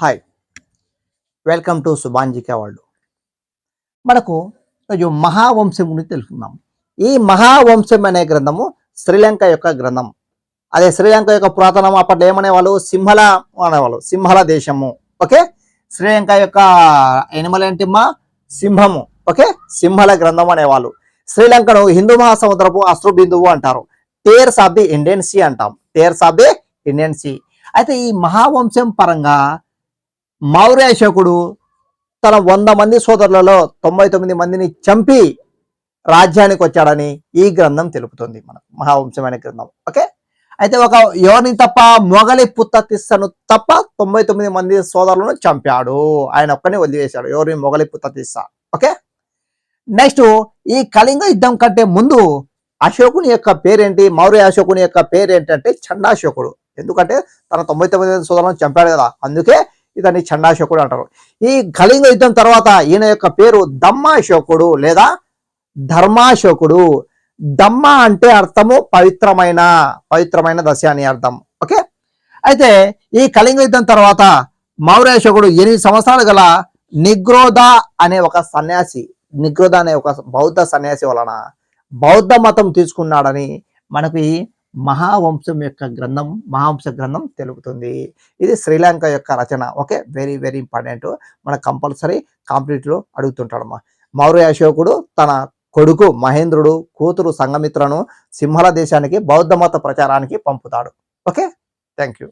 Hi. Welcome to సుభాంజికా వాళ్ళు మనకు రోజు మహావంశం గురించి తెలుసుకుందాం. ఈ మహావంశం అనే గ్రంథము శ్రీలంక యొక్క గ్రంథం. అదే శ్రీలంక యొక్క పురాతనం అప్పట్లో ఏమనేవాళ్ళు? సింహల అనేవాళ్ళు. సింహల దేశము. ఓకే? శ్రీలంక యొక్క ఎనిమల్ మా సింహము. ఓకే? సింహల గ్రంథం అనేవాళ్ళు. శ్రీలంకను హిందూ మహాసముద్రపు అశ్రు బిందువు అంటారు. Tears of the Indian sea అంటాం. Tears of the Indian sea. అయితే ఈ మహావంశం పరంగా మౌర్య అశోకుడు తన వంద మంది సోదరులలో తొంభై తొమ్మిది మందిని చంపి రాజ్యానికి వచ్చాడని ఈ గ్రంథం తెలుపుతుంది మన మహావంశమైన గ్రంథం. ఓకే? అయితే ఒక ఎవరిని తప్ప మొగలి పుత్త తిస్సను తప్ప తొంభై తొమ్మిది మంది సోదరులను చంపాడు. ఆయన ఒక్కనే వదిలివేశాడు ఎవరిని? మొగలి పుత్త తిస్స. ఓకే? నెక్స్ట్ ఈ కళింగ యుద్ధం కంటే ముందు అశోకుని యొక్క పేరేంటి? మౌర్య అశోకుని యొక్క పేరేంటంటే చండాశోకుడు. ఎందుకంటే తన తొంభై తొమ్మిది సోదరులను చంపాడు కదా. అందుకే ఇతన్ని చండాశోకుడు అంటారు. ఈ కళింగ యుద్ధం తర్వాత ఈయన యొక్క పేరు దమ్మాశోకుడు లేదా ధర్మాశోకుడు దమ్మ అంటే అర్థము పవిత్రమైన పవిత్రమైన దశ అని అర్థం. ఓకే? అయితే ఈ కళింగ యుద్ధం తర్వాత మౌర్యాశోకుడు ఎనిమిది సంవత్సరాలు గల నిగ్రోధ అనే ఒక సన్యాసి నిగ్రోధ అనే ఒక బౌద్ధ సన్యాసి వలన బౌద్ధ మతం తీసుకున్నాడని మనకి మహావంశం యొక్క గ్రంథం మహావంశ గ్రంథం తెలుపుతుంది. ఇది శ్రీలంక యొక్క రచన. ఓకే? వెరీ వెరీ ఇంపార్టెంట్ మన కంపల్సరీ కాంప్లీట్లో అడుగుతుంటాడు మౌర్య అశోకుడు తన కొడుకు మహేంద్రుడు కూతురు సంగమిత్రను సింహల దేశానికి బౌద్ధ మత ప్రచారానికి పంపుతాడు. ఓకే? Thank you